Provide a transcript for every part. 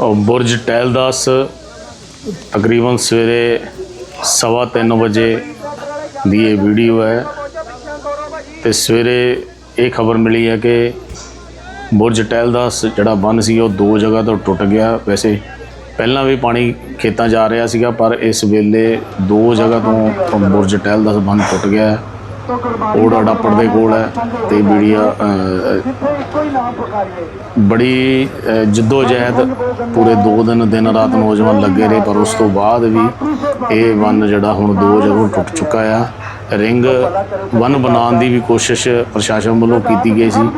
ਬੁਰਜ ਟਹਿਲਦਾਸ ਤਕਰੀਬਨ ਸਵੇਰੇ ਸਵਾ ਤਿੰਨ ਵਜੇ ਦੀ ਇਹ ਵੀਡੀਓ ਹੈ ਤੇ ਸਵੇਰੇ ਇਹ ਖਬਰ ਮਿਲੀ ਹੈ ਕਿ ਬੁਰਜ ਟਹਿਲਦਾਸ ਜਿਹੜਾ ਬੰਨ ਸੀ ਉਹ ਦੋ ਜਗ੍ਹਾ ਤੋਂ ਟੁੱਟ ਗਿਆ। ਵੈਸੇ ਪਹਿਲਾਂ ਵੀ ਪਾਣੀ ਖੇਤਾਂ ਜਾ ਰਿਹਾ ਸੀਗਾ, ਪਰ ਇਸ ਵੇਲੇ ਦੋ ਜਗ੍ਹਾ ਤੋਂ ਬੁਰਜ ਟਹਿਲਦਾਸ ਬੰਨ ਟੁੱਟ ਗਿਆ ਹੈ। ਉਹ ਡਾਪੜ ਦੇ ਕੋਲ ਹੈ ਤੇ ਬੀੜੀਆ ਬੜੀ ਜਿੱਦੋ ਜਹਿਦ ਪੂਰੇ 2 ਦਿਨ ਦਿਨ ਰਾਤ ਨੌਜਵਾਨ ਲੱਗੇ ਰਹੇ, ਪਰ ਉਸ ਤੋਂ ਬਾਅਦ ਵੀ ਇਹ ਵਨ ਜਿਹੜਾ ਹੁਣ ਦੋ ਜਗ੍ਹਾ ਟੁੱਟ ਚੁੱਕਾ ਆ। ਰਿੰਗ ਵਨ ਬਣਾਉਣ ਦੀ ਵੀ ਕੋਸ਼ਿਸ਼ ਪ੍ਰਸ਼ਾਸਨ ਵੱਲੋਂ ਕੀਤੀ ਗਈ ਸੀ।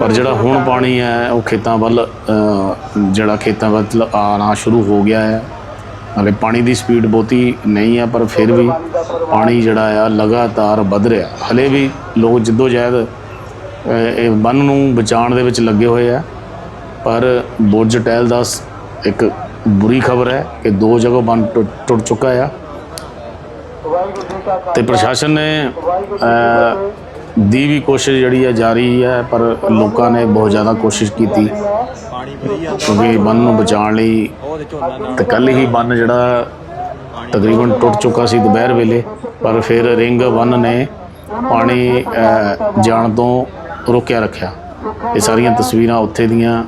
ਪਰ ਜਿਹੜਾ ਹੁਣ ਪਾਣੀ ਹੈ, ਉਹ ਖੇਤਾਂ ਵੱਲ ਜਿਹੜਾ ਖੇਤਾਂ ਵੱਲ ਆਣਾ ਸ਼ੁਰੂ ਹੋ ਗਿਆ ਹੈ। ਹਲੇ ਪਾਣੀ ਦੀ ਸਪੀਡ ਬਹੁਤੀ ਨਹੀਂ ਹੈ ਪਰ ਫਿਰ ਵੀ ਪਾਣੀ ਜਿਹੜਾ ਆ ਲਗਾਤਾਰ ਵੱਧ ਰਿਹਾ। ਹਲੇ ਵੀ ਲੋਕ ਜਿੱਦੋ ਜਹਿਦ ਇਹ ਬੰਨ ਨੂੰ ਬਚਾਉਣ ਦੇ ਵਿੱਚ ਲੱਗੇ ਹੋਏ ਆ। ਪਰ ਬੁਰਜ ਟਹਿਲ ਦਾ ਸ- ਇੱਕ ਬੁਰੀ ਖਬਰ ਹੈ ਕਿ ਦੋ ਜਗ੍ਹਾ ਬੰਨ ਟੁੱਟ- ਟੁੱਟ ਚੁੱਕਾ ਆ। ਤੇ ਪ੍ਰਸ਼ਾਸਨ ਨੇ ਦੀ ਵੀ ਕੋਸ਼ਿਸ਼ ਜਿਹੜੀ ਹੈ ਜਾਰੀ ਹੈ ਪਰ ਲੋਕਾਂ ਨੇ ਬਹੁਤ ਜ਼ਿਆਦਾ ਕੋਸ਼ਿਸ਼ ਕੀਤੀ ਕਿਉਂਕਿ ਬੰਨ ਨੂੰ ਬਚਾਉਣ ਲਈ ਤੇ ਕੱਲ ਹੀ ਬੰਨ ਜਿਹੜਾ ਤਕਰੀਬਨ ਟੁੱਟ ਚੁੱਕਾ ਸੀ ਦੁਪਹਿਰ ਵੇਲੇ, ਪਰ ਫਿਰ ਰਿੰਗ ਬੰਨ ਨੇ ਪਾਣੀ ਜਾਣ ਤੋਂ ਰੋਕਿਆ ਰੱਖਿਆ। ਇਹ ਸਾਰੀਆਂ ਤਸਵੀਰਾਂ ਉੱਥੇ ਦੀਆਂ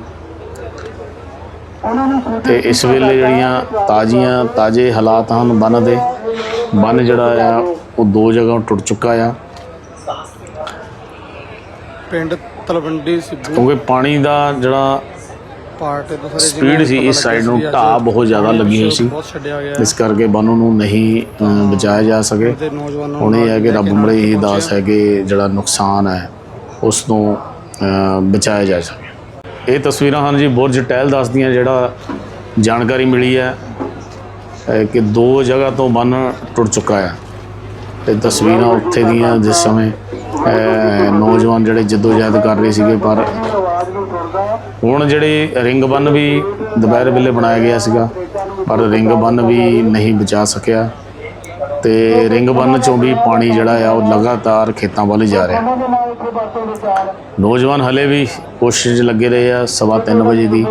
ਤੇ ਇਸ ਵੇਲੇ ਜਿਹੜੀਆਂ ਤਾਜ਼ੀਆਂ, ਤਾਜ਼ੇ ਹਾਲਾਤ ਹਨ ਬੰਨ ਦੇ। ਬੰਨ ਜਿਹੜਾ ਆ, ਉਹ ਦੋ ਜਗ੍ਹਾ ਟੁੱਟ ਚੁੱਕਾ ਆ। ਪਿੰਡ ਤਲਵੰਡੀ ਸਿੱਧੂ। ਕਿਉਂਕਿ ਪਾਣੀ ਦਾ ਜਿਹੜਾ ਪਾਰਟ ਤੋਂ ਸਾਰੇ ਸਪੀਡ ਸੀ ਇਸ ਸਾਈਡ ਨੂੰ ਢਾਹ ਬਹੁਤ ਜ਼ਿਆਦਾ ਲੱਗੀ ਹੋਈ ਸੀ। ਬਹੁਤ ਛੱਡਿਆ ਗਿਆ। ਇਸ ਕਰਕੇ ਬੰਨ ਨੂੰ ਨਹੀਂ ਬਚਾਇਆ ਜਾ ਸਕੇ। ਤੇ ਨੌਜਵਾਨਾਂ ਹੁਣ ਇਹ ਹੈ ਕਿ ਰੱਬ ਮੜੇ ਹੀ ਦਾਸ ਹੈ ਕਿ ਜਿਹੜਾ ਨੁਕਸਾਨ ਹੈ ਉਸ ਤੋਂ ਬਚਾਇਆ ਜਾ ਸਕੇ। ਇਹ ਤਸਵੀਰਾਂ ਹਨ ਜੀ ਬੁਰਜ ਟਹਿਲ ਦੱਸਦੀਆਂ ਜਿਹੜਾ ਜਾਣਕਾਰੀ ਮਿਲੀ ਹੈ ਕਿ ਦੋ ਜਗ੍ਹਾ ਤੋਂ ਬੰਨ ਟੁੱਟ ਚੁੱਕਾ ਹੈ। ਤੇ ਤਸਵੀਰਾਂ ਉੱਥੇ ਦੀਆਂ ਜਿਸ ਸਮੇਂ ਨੌਜਵਾਨ ਜਿਹੜੇ ਜਹਿਦ ਕਰ ਰਹੇ ਸੀਗੇ, ਪਰ ਹੁਣ ਜਿਹੜੇ ਰਿੰਗ ਬੰਨ ਵੀ ਦੁਪਹਿਰ ਵੇਲੇ ਬਣਾਇਆ ਗਿਆ ਸੀਗਾ, ਪਰ ਰਿੰਗ ਬੰਨ ਵੀ ਨਹੀਂ ਬਚਾ ਸਕਿਆ। ਤੇ ਰਿੰਗ ਬੰਨ ਚੋਂ ਵੀ ਪਾਣੀ ਜਿਹੜਾ ਆ, ਉਹ ਲਗਾਤਾਰ ਖੇਤਾਂ ਵੱਲ ਜਾ ਰਿਹਾ। ਨੌਜਵਾਨ ਹਲੇ ਵੀ ਕੋਸ਼ਿਸ਼ 'ਚ ਲੱਗੇ ਰਹੇ ਆ, ਸਵਾ ਤਿੰਨ ਵਜੇ ਦੀ।